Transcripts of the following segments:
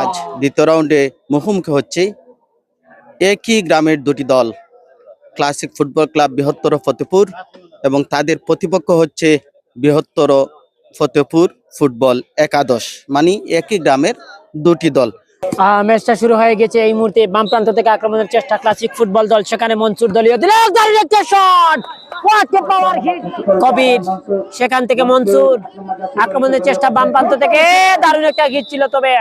আজ দ্বিতীয় রাউন্ডে মুখোমুখি হচ্ছে। একই গ্রামের দুটি দল ক্লাসিক ফুটবল ক্লাব বৃহত্তর ফতেপুর এবং তাদের প্রতিপক্ষ হচ্ছে বৃহত্তর ফতেপুর ফুটবল একাদশ। মানে একই গ্রামের দুটি দল। ম্যাচটা শুরু হয়ে গেছে এই মুহূর্তে বাম প্রান্ত থেকে আক্রমণের চেষ্টা ক্লাসিক ফুটবল দল। সেখানে মনসুর দলীয় দিল শট সেখান থেকে আক্রমণের চেষ্টা বাম প্রান্ত থেকে, দারুণ একটা তবে।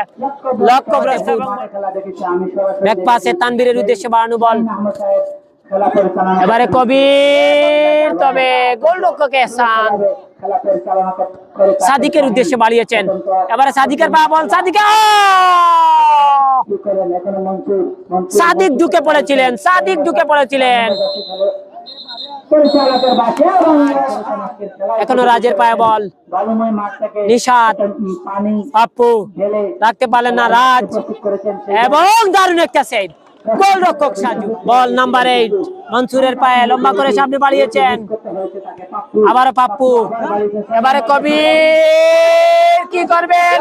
উদ্দেশ্যে বাড়ানো বল এবারে কবির, তবে গোলরক্ষক সাদিকের উদ্দেশ্যে বাড়িয়েছেন। এবারে সাদিকের পা বল, সাদিকে সাদিক ঢুকে পড়েছিলেন, সাদিক ঢুকে পড়েছিলেন। এখনও রাজের পায়ে বল। নিশাদ পাপ্পু রাখতে পারলেন না রাজ। এবং দারুণ একটা সেট গোল রক্ষক সাজু। বল নাম্বার এইট মনসুরের পায়ে লম্বা করে সামনে বাড়িয়েছেন। আবারও পাপ্পু। এবারে কবি, কি করবেন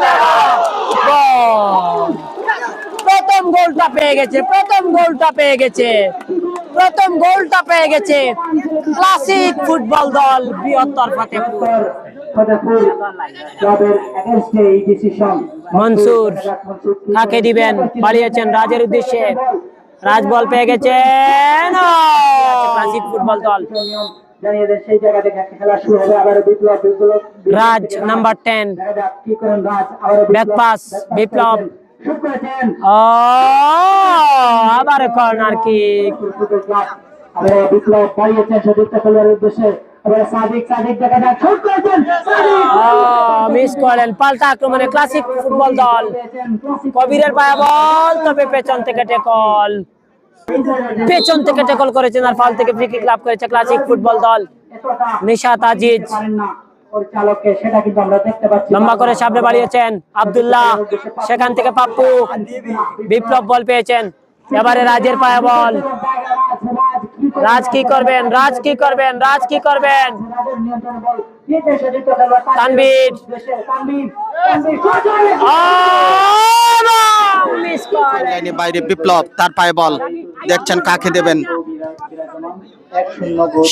গোল। প্রথম গোলটা পেয়ে গেছে, প্রথম গোলটা পেয়ে গেছে, প্রথম গোলটা পেয়ে গেছে ক্লাসিক ফুটবল দল বৃহত্তর ফতেপুর মনসুর, কাকে দিবেন? বাড়িয়েছেন রাজের উদ্দেশ্যে। রাজ বল পেয়ে গেছেন ক্লাসিক ফুটবল দল। Raj number ten Biplab. আবার কর্নার কিক বিপ্লব সতীর্থ খেলোয়াড়ের উদ্দেশ্যে। মিস পাল্টা আক্রমণে ক্লাসিক ফুটবল দল। কবিরের পায়ে বল তবে পেছন থেকে টেকল পেছন থেকে টেকল করেছেন আর ফাল থেকে ফ্রি কিক লাভ করেছে ক্লাসিক ফুটবল দল। নিশাত আজিজ। পারেন না পরিচালককে সেটা কিন্তু আমরা দেখতে পাচ্ছি। লম্বা করে সামনে বাড়িয়েছেন আব্দুল্লাহ। সেখান থেকে পাপ্পু বিপ্লব বল পেয়েছেন। এবারে রাজের পায়ে বল। রাজ কি করবেন? রাজ কি করবেন? রাজ কি করবেন? বাইরে বিপ্লব তার পায়ে বল। দেখছেন কাকে দেবেন?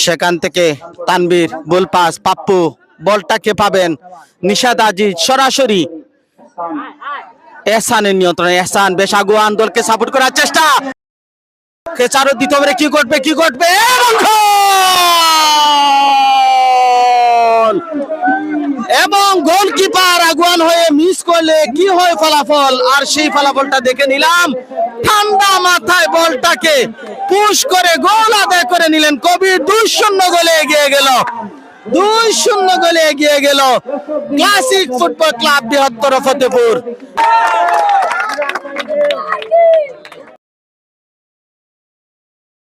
সেখান থেকে তানবীর বুল পাস পাপ্পু। বলটা কে পাবেন? নিশাদ আজিজ, সরাসরি। এহসানের নিয়ন্ত্রণে, এহসান বেশ আগুয়ান দলকে সাপোর্ট করার চেষ্টা। খেচারো দিতে হবে কি করবে কি করবে এবং গোল! এবং গোলকিপার আগুয়ান হয়ে মিস করলে কি হয় ফলাফল? আর সেই ফলাফলটা দেখে নিলাম। ঠান্ডা মাথায় বলটাকে পুশ করে, গোল আদায় করে নিলেন। কবি দুই গোলে এগিয়ে গেল। দুই শূন্য গোলে এগিয়ে গেল ক্লাসিক ফুটবল ক্লাব বৃহত্তর ফতেপুর।